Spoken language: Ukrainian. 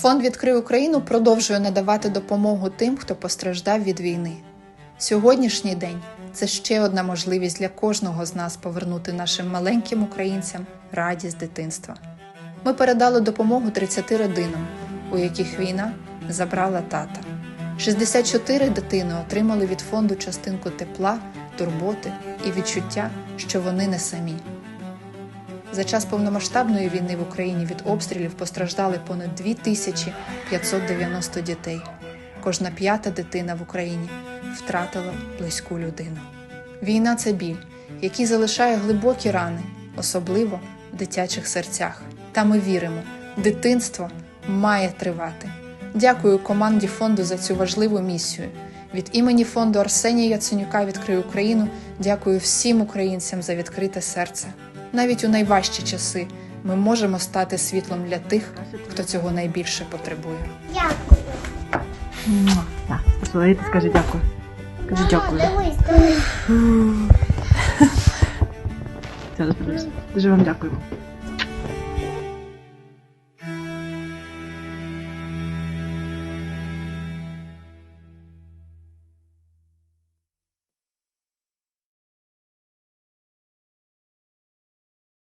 Фонд Відкрий Україну продовжує надавати допомогу тим, хто постраждав від війни. Сьогоднішній день це ще одна можливість для кожного з нас повернути нашим маленьким українцям радість дитинства. Ми передали допомогу 30 родинам, у яких війна забрала тата. 64 дитини отримали від фонду частинку тепла, турботи і відчуття, що вони не самі. За час повномасштабної війни в Україні від обстрілів постраждали понад 2590 дітей. Кожна п'ята дитина в Україні втратила близьку людину. Війна це біль, який залишає глибокі рани, особливо в дитячих серцях. Та ми віримо, дитинство має тривати. Дякую команді фонду за цю важливу місію. Від імені фонду Арсенія Яценюка Відкрий Україну дякую всім українцям за відкрите серце. Навіть у найважчі часи ми можемо стати світлом для тих, хто цього найбільше потребує. Дякую. Так, посмотрите, скажи дякую. Скажи дякую. Дуже вам дякую.